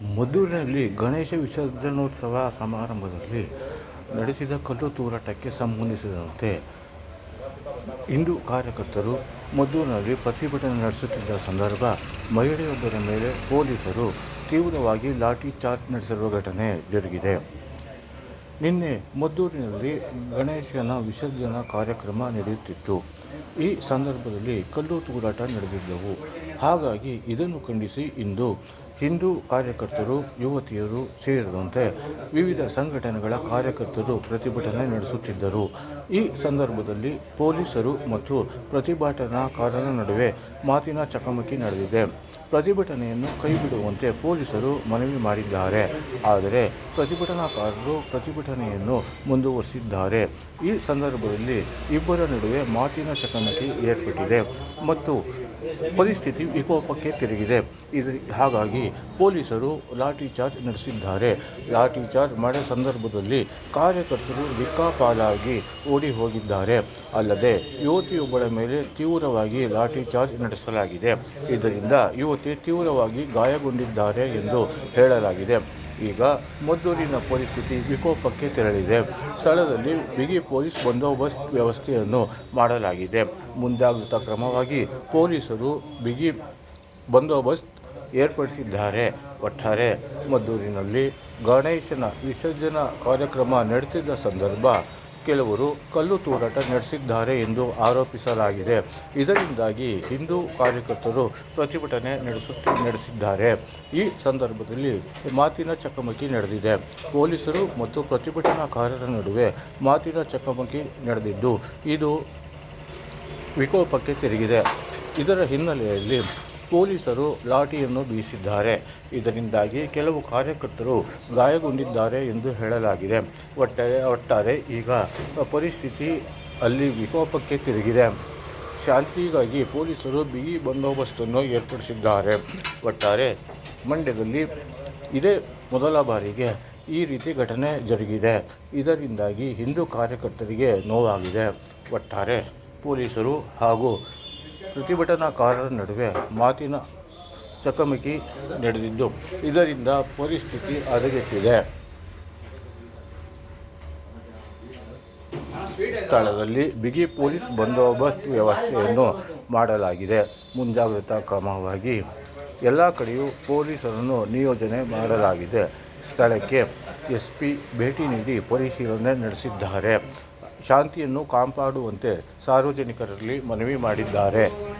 ಮದ್ದೂರಿನಲ್ಲಿ ಗಣೇಶ ವಿಸರ್ಜನೋತ್ಸವ ಸಮಾರಂಭದಲ್ಲಿ ನಡೆಸಿದ ಕಲ್ಲು ತೂರಾಟಕ್ಕೆ ಸಂಬಂಧಿಸಿದಂತೆ ಹಿಂದೂ ಕಾರ್ಯಕರ್ತರು ಮದ್ದೂರಿನಲ್ಲಿ ಪ್ರತಿಭಟನೆ ನಡೆಸುತ್ತಿದ್ದ ಸಂದರ್ಭ ಮಹಿಳೆಯೊಬ್ಬರ ಮೇಲೆ ಪೊಲೀಸರು ತೀವ್ರವಾಗಿ ಲಾಠಿ ಚಾರ್ಜ್ ನಡೆಸಿರುವ ಘಟನೆ ಜರುಗಿದೆ. ನಿನ್ನೆ ಮದ್ದೂರಿನಲ್ಲಿ ಗಣೇಶನ ವಿಸರ್ಜನಾ ಕಾರ್ಯಕ್ರಮ ನಡೆಯುತ್ತಿತ್ತು. ಈ ಸಂದರ್ಭದಲ್ಲಿ ಕಲ್ಲು ತೂರಾಟ ನಡೆದಿದ್ದವು. ಹಾಗಾಗಿ ಇದನ್ನು ಖಂಡಿಸಿ ಇಂದು ಹಿಂದೂ ಕಾರ್ಯಕರ್ತರು, ಯುವತಿಯರು ಸೇರಿದಂತೆ ವಿವಿಧ ಸಂಘಟನೆಗಳ ಕಾರ್ಯಕರ್ತರು ಪ್ರತಿಭಟನೆ ನಡೆಸುತ್ತಿದ್ದರು. ಈ ಸಂದರ್ಭದಲ್ಲಿ ಪೊಲೀಸರು ಮತ್ತು ಪ್ರತಿಭಟನಾಕಾರರ ನಡುವೆ ಮಾತಿನ ಚಕಮಕಿ ನಡೆದಿದೆ. ಪ್ರತಿಭಟನೆಯನ್ನು ಕೈಬಿಡುವಂತೆ ಪೊಲೀಸರು ಮನವಿ ಮಾಡಿದ್ದಾರೆ. ಆದರೆ ಪ್ರತಿಭಟನಾಕಾರರು ಪ್ರತಿಭಟನೆಯನ್ನು ಮುಂದುವರಿಸಿದ್ದಾರೆ. ಈ ಸಂದರ್ಭದಲ್ಲಿ ಇಬ್ಬರ ನಡುವೆ ಮಾತಿನ ಚಕಮಕಿ ಏರ್ಪಟ್ಟಿದೆ ಮತ್ತು ಪರಿಸ್ಥಿತಿ ವಿಕೋಪಕ್ಕೆ ತಿರುಗಿದೆ. ಇದು ಹಾಗಾಗಿ ಪೊಲೀಸರು ಲಾಠಿ ಚಾರ್ಜ್ ನಡೆಸಿದ್ದಾರೆ. ಲಾಠಿ ಚಾರ್ಜ್ ಮಾಡಿದ ಸಂದರ್ಭದಲ್ಲಿ ಕಾರ್ಯಕರ್ತರು ದಿಕ್ಕಾಪಾಲಾಗಿ ಓಡಿ ಹೋಗಿದ್ದಾರೆ ಅಲ್ಲದೆ ಯುವತಿಯೊಬ್ಬಳ ಮೇಲೆ ತೀವ್ರವಾಗಿ ಲಾಠಿ ಚಾರ್ಜ್ ನಡೆಸಲಾಗಿದೆ. ಇದರಿಂದ ಯುವತಿ ತೀವ್ರವಾಗಿ ಗಾಯಗೊಂಡಿದ್ದಾರೆ ಎಂದು ಹೇಳಲಾಗಿದೆ. ಈಗ ಮದ್ದೂರಿನ ಪರಿಸ್ಥಿತಿ ವಿಕೋಪಕ್ಕೆ ತೆರಳಿದೆ. ಸ್ಥಳದಲ್ಲಿ ಬಿಗಿ ಪೊಲೀಸ್ ಬಂದೋಬಸ್ತ್ ವ್ಯವಸ್ಥೆಯನ್ನು ಮಾಡಲಾಗಿದೆ. ಮುಂಜಾಗ್ರತಾ ಕ್ರಮವಾಗಿ ಪೊಲೀಸರು ಬಿಗಿ ಬಂದೋಬಸ್ತ್ ಏರ್ಪಡಿಸಿದ್ದಾರೆ. ಒಟ್ಟಾರೆ ಮದ್ದೂರಿನಲ್ಲಿ ಗಣೇಶನ ವಿಸರ್ಜನಾ ಕಾರ್ಯಕ್ರಮ ನಡೆಸಿದ ಸಂದರ್ಭ ಕೆಲವರು ಕಲ್ಲು ತೂರಾಟ ನಡೆಸಿದ್ದಾರೆ ಎಂದು ಆರೋಪಿಸಲಾಗಿದೆ. ಇದರಿಂದಾಗಿ ಹಿಂದೂ ಕಾರ್ಯಕರ್ತರು ಪ್ರತಿಭಟನೆ ನಡೆಸುತ್ತ ನಡೆಸಿದ್ದಾರೆ. ಈ ಸಂದರ್ಭದಲ್ಲಿ ಮಾತಿನ ಚಕಮಕಿ ನಡೆದಿದೆ. ಪೊಲೀಸರು ಮತ್ತು ಪ್ರತಿಭಟನಾಕಾರರ ನಡುವೆ ಮಾತಿನ ಚಕಮಕಿ ನಡೆದಿದ್ದು, ಇದು ವಿಕೋಪಕ್ಕೆ ತಿರುಗಿದೆ. ಇದರ ಹಿನ್ನೆಲೆಯಲ್ಲಿ ಪೊಲೀಸರು ಲಾಠಿಯನ್ನು ಬೀಸಿದ್ದಾರೆ. ಇದರಿಂದಾಗಿ ಕೆಲವು ಕಾರ್ಯಕರ್ತರು ಗಾಯಗೊಂಡಿದ್ದಾರೆ ಎಂದು ಹೇಳಲಾಗಿದೆ. ಒಟ್ಟಾರೆ ಒಟ್ಟಾರೆ ಈಗ ಪರಿಸ್ಥಿತಿ ಅಲ್ಲಿ ವಿಕೋಪಕ್ಕೆ ತಿರುಗಿದೆ. ಶಾಂತಿಗಾಗಿ ಪೊಲೀಸರು ಬಿಗಿ ಬಂದೋಬಸ್ತನ್ನು ಏರ್ಪಡಿಸಿದ್ದಾರೆ. ಒಟ್ಟಾರೆ, ಮಂಡ್ಯದಲ್ಲಿ ಇದೇ ಮೊದಲ ಬಾರಿಗೆ ಈ ರೀತಿ ಘಟನೆ ಜರುಗಿದೆ. ಇದರಿಂದಾಗಿ ಹಿಂದೂ ಕಾರ್ಯಕರ್ತರಿಗೆ ನೋವಾಗಿದೆ. ಒಟ್ಟಾರೆ, ಪೊಲೀಸರು ಹಾಗೂ ಪ್ರತಿಭಟನಾಕಾರರ ನಡುವೆ ಮಾತಿನ ಚಕಮಕಿ ನಡೆದಿದ್ದು, ಇದರಿಂದ ಪರಿಸ್ಥಿತಿ ಹದಗೆಟ್ಟಿದೆ. ಸ್ಥಳದಲ್ಲಿ ಬಿಗಿ ಪೊಲೀಸ್ ಬಂದೋಬಸ್ತ್ ವ್ಯವಸ್ಥೆಯನ್ನು ಮಾಡಲಾಗಿದೆ. ಮುಂಜಾಗ್ರತಾ ಕ್ರಮವಾಗಿ ಎಲ್ಲ ಕಡೆಯೂ ಪೊಲೀಸರನ್ನು ನಿಯೋಜನೆ ಮಾಡಲಾಗಿದೆ. ಸ್ಥಳಕ್ಕೆ ಎಸ್ ಪಿ ಭೇಟಿ ನೀಡಿ ಪರಿಶೀಲನೆ ನಡೆಸಿದ್ದಾರೆ. ಶಾಂತಿಯನ್ನು ಕಾಪಾಡುವಂತೆ ಸಾರ್ವಜನಿಕರಲ್ಲಿ ಮನವಿ ಮಾಡಿದ್ದಾರೆ.